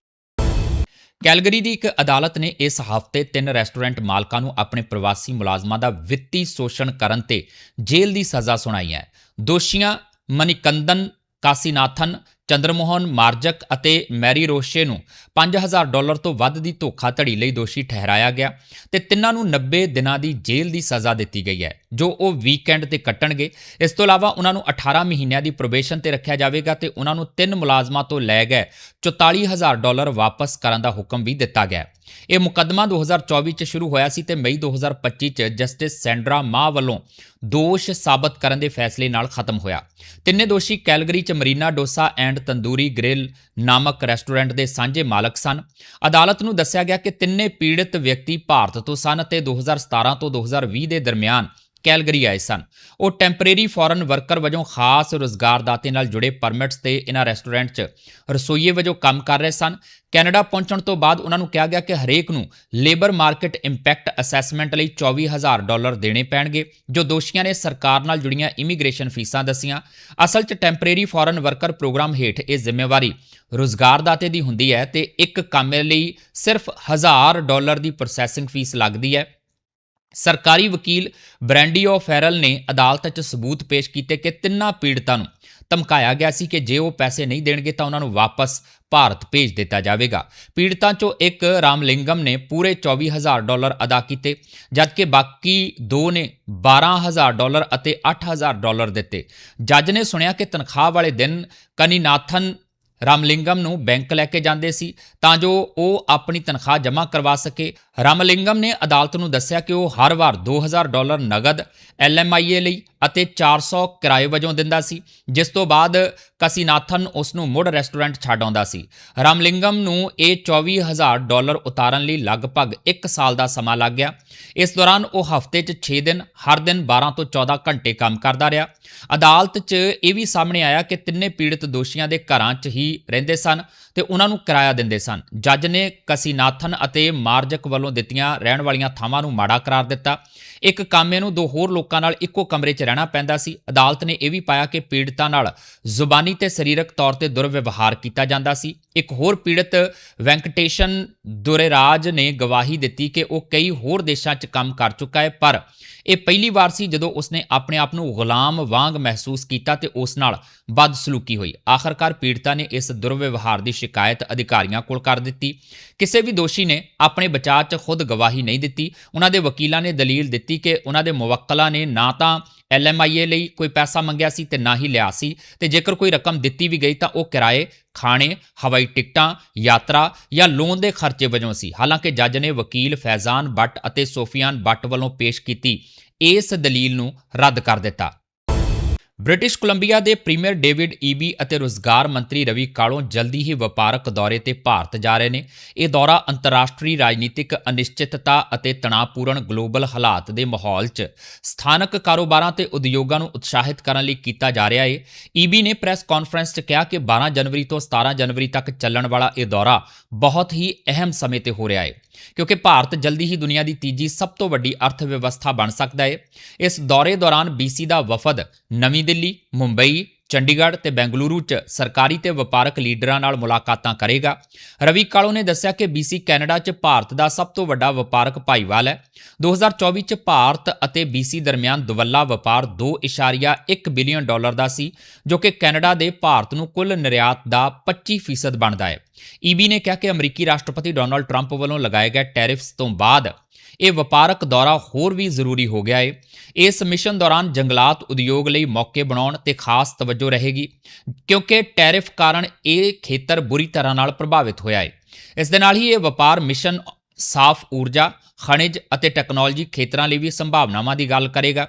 ਕੈਲਗਰੀ ਦੀ ਇੱਕ ਅਦਾਲਤ ਨੇ ਇਸ ਹਫ਼ਤੇ ਤਿੰਨ ਰੈਸਟੋਰੈਂਟ ਮਾਲਕਾਂ ਨੂੰ ਆਪਣੇ ਪ੍ਰਵਾਸੀ ਮੁਲਾਜ਼ਮਾਂ ਦਾ ਵਿੱਤੀ ਸ਼ੋਸ਼ਣ ਕਰਨ ਤੇ ਜੇਲ੍ਹ ਦੀ ਸਜ਼ਾ ਸੁਣਾਈ ਹੈ। ਦੋਸ਼ੀਆਂ ਮਨਿਕੰਦਨ ਕਾਸੀਨਾਥਨ ਚੰਦਰਮੋਹਨ, ਮਾਰਜਕ ਅਤੇ ਮੈਰੀ ਰੋਸ਼ੇ ਨੂੰ 5000 ਡਾਲਰ ਤੋਂ ਵੱਧ ਦੀ ਧੋਖਾਧੜੀ ਲਈ ਦੋਸ਼ੀ ਠਹਿਰਾਇਆ ਗਿਆ ਤੇ ਤਿੰਨਾਂ ਨੂੰ 90 ਦਿਨਾਂ ਦੀ ਜੇਲ੍ਹ ਦੀ ਸਜ਼ਾ ਦਿੱਤੀ ਗਈ ਹੈ, ਜੋ ਉਹ ਵੀਕਐਂਡ ਤੇ ਕੱਟਣਗੇ। ਇਸ ਤੋਂ ਇਲਾਵਾ ਉਹਨਾਂ ਨੂੰ 18 ਮਹੀਨਿਆਂ ਦੀ ਪ੍ਰੋਬੇਸ਼ਨ ਤੇ ਰੱਖਿਆ ਜਾਵੇਗਾ ਤੇ ਉਹਨਾਂ ਨੂੰ ਤਿੰਨ ਮੁਲਾਜ਼ਮਾਂ ਤੋਂ ਲੈ ਗਏ 44000 ਡਾਲਰ ਵਾਪਸ ਕਰਨ ਦਾ ਹੁਕਮ ਵੀ ਦਿੱਤਾ ਗਿਆ ਇਹ ਮੁਕੱਦਮਾ 2024 ਚ ਸ਼ੁਰੂ ਹੋਇਆ ਸੀ ਤੇ ਮਈ 2025 ਚ ਜਸਟਿਸ ਸੈਂਡਰਾ ਮਾ ਵੱਲੋਂ ਦੋਸ਼ ਸਾਬਤ ਕਰਨ ਦੇ ਫੈਸਲੇ ਨਾਲ ਖਤਮ ਹੋਇਆ। ਤਿੰਨੇ ਦੋਸ਼ੀ ਕੈਲਗਰੀ ਚ Marina dosa and tandoori grill ਨਾਮਕ ਰੈਸਟੋਰੈਂਟ ਦੇ ਸਾਂਝੇ ਮਾਲਕ ਸਨ। ਅਦਾਲਤ ਨੂੰ ਦੱਸਿਆ ਗਿਆ ਕਿ ਤਿੰਨੇ ਪੀੜਤ ਵਿਅਕਤੀ ਭਾਰਤ ਤੋਂ ਸਨ ਤੇ 2017 ਤੋਂ 2020 ਦੇ ਦਰਮਿਆਨ ਕੈਲਗਰੀ ਆਏ ਸਨ। ਉਹ ਟੈਂਪਰੇਰੀ ਫੋਰਨ ਵਰਕਰ ਵਜੋਂ ਖਾਸ ਰੋਜ਼ਗਾਰਦਾਤੇ ਨਾਲ ਜੁੜੇ ਪਰਮਿਟਸ ਤੇ ਇਹਨਾਂ ਰੈਸਟੋਰੈਂਟ 'ਚ ਰਸੋਈਏ ਵਜੋਂ ਕੰਮ ਕਰ ਰਹੇ ਸਨ। ਕੈਨੇਡਾ ਪਹੁੰਚਣ ਤੋਂ ਬਾਅਦ ਉਹਨਾਂ ਨੂੰ ਕਿਹਾ ਗਿਆ ਕਿ ਹਰੇਕ ਨੂੰ ਲੇਬਰ ਮਾਰਕੀਟ ਇੰਪੈਕਟ ਅਸੈਸਮੈਂਟ ਲਈ 24000 ਡਾਲਰ ਦੇਣੇ ਪੈਣਗੇ, ਜੋ ਦੋਸ਼ੀਆਂ ਨੇ ਸਰਕਾਰ ਨਾਲ ਜੁੜੀਆਂ ਇਮੀਗ੍ਰੇਸ਼ਨ ਫੀਸਾਂ ਦਸੀਆਂ। ਅਸਲ 'ਚ ਟੈਂਪਰੇਰੀ ਫੋਰਨ ਵਰਕਰ ਪ੍ਰੋਗਰਾਮ ਹੇਠ ਇਹ ਜ਼ਿੰਮੇਵਾਰੀ ਰੋਜ਼ਗਾਰਦਾਤੇ ਦੀ ਹੁੰਦੀ ਹੈ ਤੇ ਇੱਕ ਕੰਮ ਲਈ ਸਿਰਫ 1000 ਡਾਲਰ ਦੀ ਪ੍ਰੋਸੈਸਿੰਗ ਫੀਸ ਲੱਗਦੀ ਹੈ। ਸਰਕਾਰੀ ਵਕੀਲ ਬ੍ਰੈਂਡੀਓ ਫੈਰਲ ਨੇ ਅਦਾਲਤ 'ਚ ਸਬੂਤ ਪੇਸ਼ ਕੀਤੇ ਕਿ ਤਿੰਨਾਂ ਪੀੜਤਾਂ ਨੂੰ ਧਮਕਾਇਆ ਗਿਆ ਸੀ ਕਿ ਜੇ ਉਹ ਪੈਸੇ ਨਹੀਂ ਦੇਣਗੇ ਤਾਂ ਉਹਨਾਂ ਨੂੰ ਵਾਪਸ ਭਾਰਤ ਭੇਜ ਦਿੱਤਾ ਜਾਵੇਗਾ। ਪੀੜਤਾਂ 'ਚੋਂ ਇੱਕ ਰਾਮਲਿੰਗਮ ਨੇ ਪੂਰੇ 24000 ਡਾਲਰ ਅਦਾ ਕੀਤੇ, ਜਦਕਿ ਬਾਕੀ ਦੋ ਨੇ 12000 ਡਾਲਰ ਅਤੇ 8000 ਡਾਲਰ ਦਿੱਤੇ। ਜੱਜ ਨੇ ਸੁਣਿਆ ਕਿ ਤਨਖਾਹ ਵਾਲੇ ਦਿਨ ਕਨੀਨਾਥਨ ਰਾਮਲਿੰਗਮ ਨੂੰ ਬੈਂਕ ਲੈ ਕੇ ਜਾਂਦੇ ਸੀ, ਤਾਂ ਜੋ ਉਹ ਆਪਣੀ ਤਨਖਾਹ ਜਮ੍ਹਾਂ ਕਰਵਾ ਸਕੇ ਰਾਮਲਿੰਗਮ ਨੇ ਅਦਾਲਤ ਨੂੰ ਦੱਸਿਆ ਕਿ ਉਹ ਹਰ ਵਾਰ 2000 ਡਾਲਰ ਨਗਦ ਐਲਐਮਆਈਏ ਲਈ ਅਤੇ 400 ਕਿਰਾਏ ਵਜੋਂ ਦਿੰਦਾ ਸੀ, ਜਿਸ ਤੋਂ ਬਾਅਦ ਕਸੀਨਾਥਨ ਉਸ ਨੂੰ ਮੁੜ ਰੈਸਟੋਰੈਂਟ ਛੱਡ ਆਉਂਦਾ ਸੀ। ਰਾਮਲਿੰਗਮ ਨੂੰ ਇਹ 24000 ਡਾਲਰ ਉਤਾਰਨ ਲਈ ਲਗਭਗ 1 ਸਾਲ ਦਾ ਸਮਾਂ ਲੱਗ ਗਿਆ। ਇਸ ਦੌਰਾਨ ਉਹ ਹਫ਼ਤੇ 'ਚ 6 ਦਿਨ, ਹਰ ਦਿਨ 12 ਤੋਂ 14 ਘੰਟੇ ਕੰਮ ਕਰਦਾ ਰਿਹਾ। ਅਦਾਲਤ 'ਚ ਇਹ ਵੀ ਸਾਹਮਣੇ ਆਇਆ ਕਿ ਤਿੰਨੇ ਪੀੜਤ ਦੋਸ਼ੀਆਂ ਦੇ ਘਰਾਂ 'ਚ ਹੀ ਰਹਿੰਦੇ ਸਨ ਤੇ ਉਹਨਾਂ ਨੂੰ ਕਿਰਾਇਆ ਦਿੰਦੇ ਸਨ। ਜੱਜ ਨੇ ਕਸੀਨਾਥਨ ਅਤੇ ਮਾਰਜਕ ਵੱਲੋਂ ਦਿੱਤੀਆਂ ਰਹਿਣ ਵਾਲੀਆਂ ਥਾਵਾਂ ਨੂੰ ਮਾੜਾ ਕਰਾਰ ਦਿੱਤਾ। ਇੱਕ ਕਾਮੇ ਨੂੰ ਦੋ ਹੋਰ ਲੋਕਾਂ ਨਾਲ ਇੱਕੋ ਕਮਰੇ 'ਚ ਰਹਿਣਾ ਪੈਂਦਾ ਸੀ। ਅਦਾਲਤ ਨੇ ਇਹ ਵੀ ਪਾਇਆ ਕਿ ਪੀੜਤਾਂ ਨਾਲ ਜ਼ੁਬਾਨੀ ਤੇ ਸਰੀਰਕ ਤੌਰ ਤੇ ਦੁਰਵਿਵਹਾਰ ਕੀਤਾ ਜਾਂਦਾ ਸੀ। ਇੱਕ ਹੋਰ ਪੀੜਤ ਵੈਂਕਟੇਸ਼ਨ ਦੁਰੇਰਾਜ ਨੇ ਗਵਾਹੀ ਦਿੱਤੀ ਕਿ ਉਹ ਕਈ ਹੋਰ ਦੇਸ਼ਾਂ 'ਚ ਕੰਮ ਕਰ ਚੁੱਕਾ ਹੈ, ਪਰ ਇਹ ਪਹਿਲੀ ਵਾਰ ਸੀ ਜਦੋਂ ਉਸਨੇ ਆਪਣੇ ਆਪ ਨੂੰ ਗੁਲਾਮ ਵਾਂਗ ਮਹਿਸੂਸ ਕੀਤਾ ਤੇ ਉਸ ਨਾਲ ਬਦਸਲੂਕੀ ਹੋਈ। ਆਖਰਕਾਰ ਪੀੜਤਾ ਨੇ ਇਸ ਦੁਰਵਿਵਹਾਰ ਦੀ ਸ਼ਿਕਾਇਤ ਅਧਿਕਾਰੀਆਂ ਕੋਲ ਕਰ ਦਿੱਤੀ। ਕਿਸੇ ਵੀ ਦੋਸ਼ੀ ਨੇ ਆਪਣੇ ਬਚਾਅ 'ਚ ਖੁਦ ਗਵਾਹੀ ਨਹੀਂ ਦਿੱਤੀ। ਉਹਨਾਂ ਦੇ ਵਕੀਲਾਂ ਨੇ ਦਲੀਲ ਦਿੱਤੀ ਕਿ ਉਹਨਾਂ ਦੇ ਮੁਵੱਕਲਾਂ ਨੇ ਨਾ ਤਾਂ ਐਲਐਮਆਈਏ ਲਈ ਕੋਈ ਪੈਸਾ ਮੰਗਿਆ ਸੀ ਤੇ ਨਾ ਹੀ ਲਿਆ ਸੀ ਤੇ ਜੇਕਰ ਕੋਈ ਰਕਮ ਦਿੱਤੀ ਵੀ ਗਈ ਤਾਂ ਉਹ ਕਿਰਾਏ ਖਾਣੇ, ਹਵਾਈ ਟਿਕਟਾਂ, ਯਾਤਰਾ ਜਾਂ ਲੋਨ ਦੇ ਖਰਚੇ ਵਜੋਂ ਸੀ। ਹਾਲਾਂਕਿ ਜੱਜ ਨੇ ਵਕੀਲ ਫੈਜ਼ਾਨ ਬੱਟ ਅਤੇ ਸੋਫੀਆਨ ਬੱਟ ਵੱਲੋਂ ਪੇਸ਼ ਕੀਤੀ ਇਸ ਦਲੀਲ ਨੂੰ ਰੱਦ ਕਰ ਦਿੱਤਾ। ਬ੍ਰਿਟਿਸ਼ ਕੋਲੰਬੀਆ ਦੇ ਪ੍ਰੀਮੀਅਰ ਡੇਵਿਡ ਈਬੀ ਅਤੇ ਰੋਜ਼ਗਾਰ ਮੰਤਰੀ ਰਵੀ ਕਾਲੋਂ ਜਲਦੀ ਹੀ ਵਪਾਰਕ ਦੌਰੇ ਤੇ ਭਾਰਤ ਜਾ ਰਹੇ ਨੇ। ਇਹ ਦੌਰਾ ਅੰਤਰਰਾਸ਼ਟਰੀ ਰਾਜਨੀਤਿਕ ਅਨਿਸ਼ਚਿਤਤਾ ਅਤੇ ਤਣਾਅਪੂਰਨ ਗਲੋਬਲ ਹਾਲਾਤ ਦੇ ਮਾਹੌਲ 'ਚ ਸਥਾਨਕ ਕਾਰੋਬਾਰਾਂ ਤੇ ਉਦਯੋਗਾਂ ਨੂੰ ਉਤਸ਼ਾਹਿਤ ਕਰਨ ਲਈ ਕੀਤਾ ਜਾ ਰਿਹਾ ਹੈ ਈਬੀ ਨੇ ਪ੍ਰੈਸ ਕਾਨਫਰੰਸ 'ਚ ਕਿਹਾ ਕਿ 12 ਜਨਵਰੀ ਤੋਂ 17 ਜਨਵਰੀ ਤੱਕ ਚੱਲਣ ਵਾਲਾ ਇਹ ਦੌਰਾ ਬਹੁਤ ਹੀ ਅਹਿਮ ਸਮੇਂ ਤੇ ਹੋ ਰਿਹਾ ਹੈ ਕਿਉਂਕਿ ਭਾਰਤ ਜਲਦੀ ਹੀ ਦੁਨੀਆ ਦੀ ਤੀਜੀ ਸਭ ਤੋਂ ਵੱਡੀ ਅਰਥ ਵਿਵਸਥਾ ਬਣ ਸਕਦਾ ਹੈ ਇਸ ਦੌਰੇ ਦੌਰਾਨ ਬੀਸੀ ਦਾ ਵਫਦ ਨਵੀਂ ਦਿੱਲੀ, ਮੁੰਬਈ ਚੰਡੀਗੜ੍ਹ ਤੇ ਬੈਂਗਲੁਰੂ 'ਚ ਸਰਕਾਰੀ ਤੇ ਵਪਾਰਕ ਲੀਡਰਾਂ ਨਾਲ ਮੁਲਾਕਾਤਾਂ ਕਰੇਗਾ। ਰਵੀ ਕਾਲੋ ਨੇ ਦੱਸਿਆ ਕਿ BC ਕੈਨੇਡਾ 'ਚ ਭਾਰਤ ਦਾ ਸਭ ਤੋਂ ਵੱਡਾ ਵਪਾਰਕ ਭਾਈਵਾਲ ਹੈ। 2024 'ਚ ਭਾਰਤ ਅਤੇ BC ਦਰਮਿਆਨ ਦੁਵੱਲਾ ਵਪਾਰ 2.1 ਬਿਲੀਅਨ ਡਾਲਰ ਦਾ ਸੀ, ਜੋ ਕਿ ਕੈਨੇਡਾ ਦੇ ਭਾਰਤ ਨੂੰ ਕੁੱਲ ਨਿਰਯਾਤ ਦਾ 25% ਬਣਦਾ ਹੈ। ਈਬੀ ਨੇ ਕਿਹਾ ਕਿ ਅਮਰੀਕੀ ਰਾਸ਼ਟਰਪਤੀ ਡੋਨਲਡ ਟਰੰਪ ਵੱਲੋਂ ਲਗਾਏ ਗਏ ਟੈਰਿਫਸ ਤੋਂ ਬਾਅਦ ਇਹ ਵਪਾਰਕ ਦੌਰਾ ਹੋਰ ਵੀ ਜ਼ਰੂਰੀ ਹੋ ਗਿਆ ਹੈ ਇਸ ਮਿਸ਼ਨ ਦੌਰਾਨ ਜੰਗਲਾਤ ਉਦਯੋਗ ਲਈ ਮੌਕੇ ਬਣਾਉਣ ਤੇ ਖਾਸ ਤਵੱਜੋ ਰਹੇਗੀ, ਕਿਉਂਕਿ ਟੈਰਿਫ ਕਾਰਨ ਇਹ ਖੇਤਰ ਬੁਰੀ ਤਰ੍ਹਾਂ ਨਾਲ ਪ੍ਰਭਾਵਿਤ ਹੋਇਆ ਹੈ ਇਸ ਦੇ ਨਾਲ ਹੀ ਇਹ ਵਪਾਰ ਮਿਸ਼ਨ ਸਾਫ਼ ਊਰਜਾ, ਖਣਿਜ ਅਤੇ ਟੈਕਨੋਲੋਜੀ ਖੇਤਰਾਂ ਲਈ ਵੀ ਸੰਭਾਵਨਾਵਾਂ ਦੀ ਗੱਲ ਕਰੇਗਾ।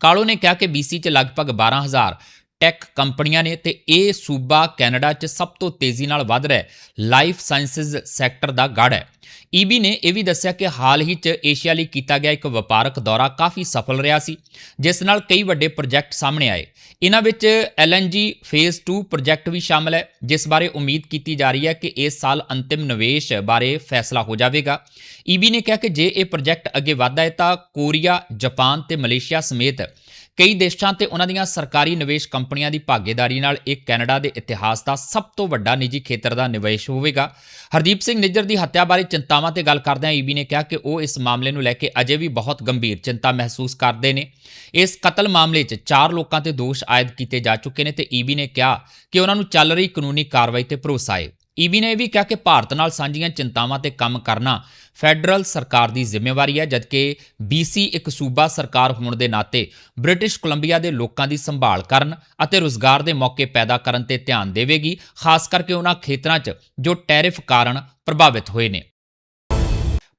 ਕਾਲੋ ਨੇ ਕਿਹਾ ਕਿ BC 'ਚ ਲਗਭਗ 12000 ਟੈਕ ਕੰਪਨੀਆਂ ਨੇ ਤੇ ਇਹ ਸੂਬਾ ਕੈਨੇਡਾ 'ਚ ਸਭ ਤੋਂ ਤੇਜ਼ੀ ਨਾਲ ਵੱਧ ਰਿਹਾ ਲਾਈਫ ਸਾਇੰਸਜ਼ ਸੈਕਟਰ ਦਾ ਗੜ ਹੈ। ਈਬੀ ਨੇ ਇਹ ਵੀ ਦੱਸਿਆ ਕਿ ਹਾਲ ਹੀ 'ਚ ਏਸ਼ੀਆ ਲਈ ਕੀਤਾ ਗਿਆ ਇੱਕ ਵਪਾਰਕ ਦੌਰਾ ਕਾਫੀ ਸਫਲ ਰਿਹਾ ਸੀ, ਜਿਸ ਨਾਲ ਕਈ ਵੱਡੇ ਪ੍ਰੋਜੈਕਟ ਸਾਹਮਣੇ ਆਏ। ਇਹਨਾਂ ਵਿੱਚ LNG ਫੇਜ਼ 2 ਪ੍ਰੋਜੈਕਟ ਵੀ ਸ਼ਾਮਲ ਹੈ, ਜਿਸ ਬਾਰੇ ਉਮੀਦ ਕੀਤੀ ਜਾ ਰਹੀ ਹੈ ਕਿ ਇਸ ਸਾਲ ਅੰਤਿਮ ਨਿਵੇਸ਼ ਬਾਰੇ ਫੈਸਲਾ ਹੋ ਜਾਵੇਗਾ। ਈਬੀ ਨੇ ਕਿਹਾ ਕਿ ਜੇ ਇਹ ਪ੍ਰੋਜੈਕਟ ਅੱਗੇ ਵਧਦਾ ਹੈ ਤਾਂ ਕੋਰੀਆ, ਜਾਪਾਨ ਤੇ ਮਲੇਸ਼ੀਆ ਸਮੇਤ ਕਈ ਦੇਸ਼ਾਂ ਤੇ ਉਹਨਾਂ ਦੀਆਂ ਸਰਕਾਰੀ ਨਿਵੇਸ਼ ਕੰਪਨੀਆਂ ਦੀ ਭਾਗੀਦਾਰੀ ਨਾਲ ਇਹ ਕੈਨੇਡਾ ਦੇ ਇਤਿਹਾਸ ਦਾ ਸਭ ਤੋਂ ਵੱਡਾ ਨਿੱਜੀ ਖੇਤਰ ਦਾ ਨਿਵੇਸ਼ ਹੋਵੇਗਾ। ਹਰਦੀਪ ਸਿੰਘ ਨਿੱਜਰ ਦੀ ਹੱਤਿਆ ਬਾਰੇ ਚਿੰਤਾਵਾਂ ਤੇ ਗੱਲ ਕਰਦਿਆਂ ਈਬੀ ਨੇ ਕਿਹਾ ਕਿ ਉਹ ਇਸ ਮਾਮਲੇ ਨੂੰ ਲੈ ਕੇ ਅਜੇ ਵੀ ਬਹੁਤ ਗੰਭੀਰ ਚਿੰਤਾ ਮਹਿਸੂਸ ਕਰਦੇ ਨੇ। ਇਸ ਕਤਲ ਮਾਮਲੇ 'ਚ ਚਾਰ ਲੋਕਾਂ ਤੇ ਦੋਸ਼ ਆਇਦ ਕੀਤੇ ਜਾ ਚੁੱਕੇ ਨੇ ਤੇ ਈਬੀ ਨੇ ਕਿਹਾ ਕਿ ਉਹਨਾਂ ਨੂੰ ਚੱਲ ਰਹੀ ਕਾਨੂੰਨੀ ਕਾਰਵਾਈ ਤੇ ਭਰੋਸਾ ਹੈ। ਈਬੀ ਨੇ ਇਹ ਵੀ ਕਿਹਾ ਕਿ ਭਾਰਤ ਨਾਲ ਸਾਂਝੀਆਂ ਚਿੰਤਾਵਾਂ ਤੇ ਕੰਮ ਕਰਨਾ ਫੈਡਰਲ ਸਰਕਾਰ ਦੀ ਜ਼ਿੰਮੇਵਾਰੀ ਹੈ, ਜਦਕਿ BC ਇੱਕ ਸੂਬਾ ਸਰਕਾਰ ਹੋਣ ਦੇ ਨਾਤੇ ਬ੍ਰਿਟਿਸ਼ ਕੋਲੰਬੀਆ ਦੇ ਲੋਕਾਂ ਦੀ ਸੰਭਾਲ ਕਰਨ ਅਤੇ ਰੋਜ਼ਗਾਰ ਦੇ ਮੌਕੇ ਪੈਦਾ ਕਰਨ ਤੇ ਧਿਆਨ ਦੇਵੇਗੀ, ਖਾਸ ਕਰਕੇ ਉਹਨਾਂ ਖੇਤਰਾਂ 'ਚ ਜੋ ਟੈਰਿਫ ਕਾਰਨ ਪ੍ਰਭਾਵਿਤ ਹੋਏ ਨੇ।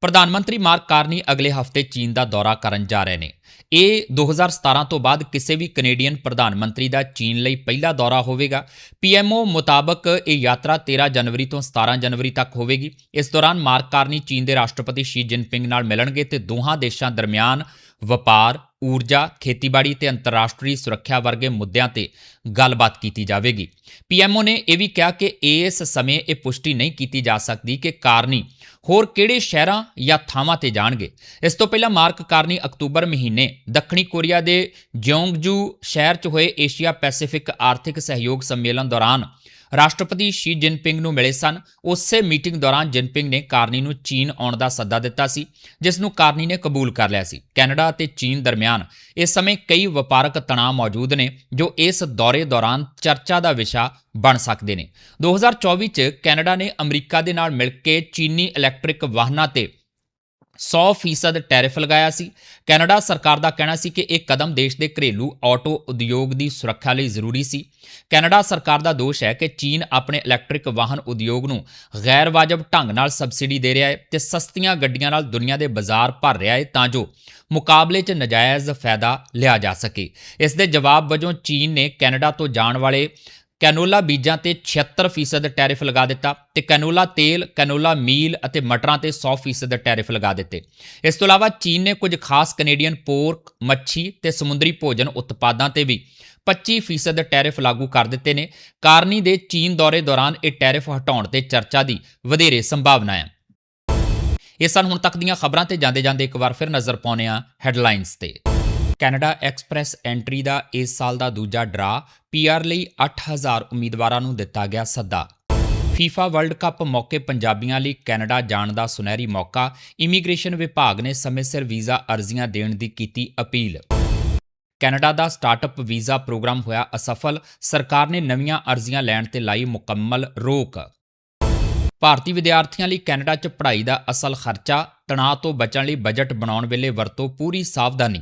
ਪ੍ਰਧਾਨ ਮੰਤਰੀ ਮਾਰਕ ਕਾਰਨੀ ਅਗਲੇ ਹਫ਼ਤੇ ਚੀਨ ਦਾ ਦੌਰਾ ਕਰਨ ਜਾ ਰਹੇ ਨੇ। ਇਹ 2017 ਤੋਂ ਬਾਅਦ ਕਿਸੇ ਵੀ ਕੈਨੇਡੀਅਨ ਪ੍ਰਧਾਨ ਮੰਤਰੀ ਦਾ ਚੀਨ ਲਈ ਪਹਿਲਾ ਦੌਰਾ ਹੋਵੇਗਾ। ਪੀਐਮਓ ਮੁਤਾਬਕ ਇਹ ਯਾਤਰਾ 13 ਜਨਵਰੀ ਤੋਂ 17 ਜਨਵਰੀ ਤੱਕ ਹੋਵੇਗੀ। ਇਸ ਦੌਰਾਨ ਮਾਰਕ ਕਾਰਨੀ ਚੀਨ ਦੇ ਰਾਸ਼ਟਰਪਤੀ ਸ਼ੀ ਜਿਨਪਿੰਗ ਨਾਲ ਮਿਲਣਗੇ ਤੇ ਦੋਹਾਂ ਦੇਸ਼ਾਂ ਦਰਮਿਆਨ ਵਪਾਰ ਊਰਜਾ, ਖੇਤੀਬਾੜੀ ਤੇ ਅੰਤਰਰਾਸ਼ਟਰੀ ਸੁਰੱਖਿਆ ਵਰਗੇ ਮੁੱਦਿਆਂ ਤੇ ਗੱਲਬਾਤ ਕੀਤੀ ਜਾਵੇਗੀ। ਪੀਐਮਓ ਨੇ ਇਹ ਵੀ ਕਿਹਾ ਕਿ ਇਸ ਸਮੇਂ ਇਹ ਪੁਸ਼ਟੀ ਨਹੀਂ ਕੀਤੀ ਜਾ ਸਕਦੀ ਕਿ ਕਾਰਨੀ ਹੋਰ ਕਿਹੜੇ ਸ਼ਹਿਰਾਂ ਜਾਂ ਥਾਵਾਂ ਤੇ ਜਾਣਗੇ। ਇਸ ਤੋਂ ਪਹਿਲਾਂ ਮਾਰਕ ਕਾਰਨੀ ਅਕਤੂਬਰ ਮਹੀਨੇ ਦੱਖਣੀ ਕੋਰੀਆ ਦੇ ਜਿਓਂਗਜੂ ਸ਼ਹਿਰ 'ਚ ਹੋਏ ਏਸ਼ੀਆ ਪੈਸੀਫਿਕ ਆਰਥਿਕ ਸਹਿਯੋਗ ਸੰਮੇਲਨ ਦੌਰਾਨ ਰਾਸ਼ਟਰਪਤੀ ਸ਼ੀ ਜਿਨਪਿੰਗ ਨੂੰ ਮਿਲੇ ਸਨ। ਉਸੇ ਮੀਟਿੰਗ ਦੌਰਾਨ ਜਿਨਪਿੰਗ ਨੇ ਕਾਰਨੀ ਨੂੰ ਚੀਨ ਆਉਣ ਦਾ ਸੱਦਾ ਦਿੱਤਾ ਸੀ, ਜਿਸ ਨੂੰ ਕਾਰਨੀ ਨੇ ਕਬੂਲ ਕਰ ਲਿਆ ਸੀ। ਕੈਨੇਡਾ ਅਤੇ ਚੀਨ ਦਰਮਿਆਨ ਇਸ ਸਮੇਂ ਕਈ ਵਪਾਰਕ ਤਣਾਅ ਮੌਜੂਦ ਨੇ, ਜੋ ਇਸ ਦੌਰੇ ਦੌਰਾਨ ਚਰਚਾ ਦਾ ਵਿਸ਼ਾ ਬਣ ਸਕਦੇ ਨੇ। 2024 ਚ ਕੈਨੇਡਾ ਨੇ ਅਮਰੀਕਾ ਦੇ ਨਾਲ ਮਿਲ ਕੇ ਚੀਨੀ ਇਲੈਕਟ੍ਰਿਕ ਵਾਹਨਾਂ ਤੇ 100% ਟੈਰਿਫ ਲਗਾਇਆ ਸੀ। ਕੈਨੇਡਾ ਸਰਕਾਰ ਦਾ ਕਹਿਣਾ ਸੀ ਕਿ ਇਹ ਕਦਮ ਦੇਸ਼ ਦੇ ਘਰੇਲੂ ਆਟੋ ਉਦਯੋਗ ਦੀ ਸੁਰੱਖਿਆ ਲਈ ਜ਼ਰੂਰੀ ਸੀ। ਕੈਨੇਡਾ ਸਰਕਾਰ ਦਾ ਦੋਸ਼ ਹੈ ਕਿ ਚੀਨ ਆਪਣੇ ਇਲੈਕਟ੍ਰਿਕ ਵਾਹਨ ਉਦਯੋਗ ਨੂੰ ਗੈਰ ਵਾਜਬ ਢੰਗ ਨਾਲ ਸਬਸਿਡੀ ਦੇ ਰਿਹਾ ਹੈ ਤੇ ਸਸਤੀਆਂ ਗੱਡੀਆਂ ਨਾਲ ਦੁਨੀਆ ਦੇ ਬਾਜ਼ਾਰ ਭਰ ਰਿਹਾ ਹੈ ਤਾਂ ਜੋ ਮੁਕਾਬਲੇ 'ਚ ਨਜਾਇਜ਼ ਫਾਇਦਾ ਲਿਆ ਜਾ ਸਕੇ। ਇਸ ਦੇ ਜਵਾਬ ਵਜੋਂ ਚੀਨ ਨੇ ਕੈਨੇਡਾ ਤੋਂ ਜਾਣ ਵਾਲੇ ਕੈਨੋਲਾ ਬੀਜਾਂ ਤੇ 76% ਟੈਰਿਫ ਲਗਾ ਦਿੱਤਾ ਤੇ ਕੈਨੋਲਾ ਤੇਲ, ਕੈਨੋਲਾ ਮੀਲ ਅਤੇ ਮਟਰਾਂ ਤੇ 100% ਟੈਰਿਫ ਲਗਾ ਦਿੱਤੇ। ਇਸ ਤੋਂ ਇਲਾਵਾ ਚੀਨ ਨੇ ਕੁਝ ਖਾਸ ਕੈਨੇਡੀਅਨ ਪੋਰਕ, ਮੱਛੀ ਤੇ ਸਮੁੰਦਰੀ ਭੋਜਨ ਉਤਪਾਦਾਂ ਤੇ ਵੀ 25% ਟੈਰਿਫ ਲਾਗੂ ਕਰ ਦਿੱਤੇ ਨੇ। ਕਾਰਨੀ ਦੇ ਚੀਨ ਦੌਰੇ ਦੌਰਾਨ ਇਹ ਟੈਰਿਫ ਹਟਾਉਣ ਤੇ ਚਰਚਾ ਦੀ ਵਧੇਰੇ ਸੰਭਾਵਨਾ ਹੈ। ਇਹ ਸਨ ਹੁਣ ਤੱਕ ਦੀਆਂ ਖਬਰਾਂ ਤੇ ਜਾਂਦੇ ਜਾਂਦੇ ਇੱਕ ਵਾਰ ਫਿਰ ਨਜ਼ਰ ਪਾਉਂਦੇ ਹਾਂ ਹੈਡਲਾਈਨਸ ਤੇ। ਕੈਨੇਡਾ ਐਕਸਪ੍ਰੈਸ ਐਂਟਰੀ ਦਾ ਇਸ ਸਾਲ ਦਾ ਦੂਜਾ ਡਰਾ ਪੀਆਰ ਲਈ 8000 ਉਮੀਦਵਾਰਾਂ ਨੂੰ ਦਿੱਤਾ ਗਿਆ ਸੱਦਾ। ਫੀਫਾ ਵਰਲਡ ਕੱਪ ਮੌਕੇ ਪੰਜਾਬੀਆਂ ਲਈ ਕੈਨੇਡਾ ਜਾਣ ਦਾ ਸੁਨਹਿਰੀ ਮੌਕਾ, ਇਮੀਗ੍ਰੇਸ਼ਨ ਵਿਭਾਗ ਨੇ ਸਮੇਂ ਸਿਰ ਵੀਜ਼ਾ ਅਰਜ਼ੀਆਂ ਦੇਣ ਦੀ ਕੀਤੀ ਅਪੀਲ। ਕੈਨੇਡਾ ਦਾ ਸਟਾਰਟਅਪ ਵੀਜ਼ਾ ਪ੍ਰੋਗਰਾਮ ਹੋਇਆ ਅਸਫਲ, ਸਰਕਾਰ ਨੇ ਨਵੀਆਂ ਅਰਜ਼ੀਆਂ ਲੈਣ ਤੇ ਲਾਈ ਮੁਕੰਮਲ ਰੋਕ। ਭਾਰਤੀ ਵਿਦਿਆਰਥੀਆਂ ਲਈ ਕੈਨੇਡਾ 'ਚ ਪੜ੍ਹਾਈ ਦਾ ਅਸਲ ਖਰਚਾ, ਤਣਾਅ ਤੋਂ ਬਚਣ ਲਈ ਬਜਟ ਬਣਾਉਣ ਵੇਲੇ ਵਰਤੋ ਪੂਰੀ ਸਾਵਧਾਨੀ।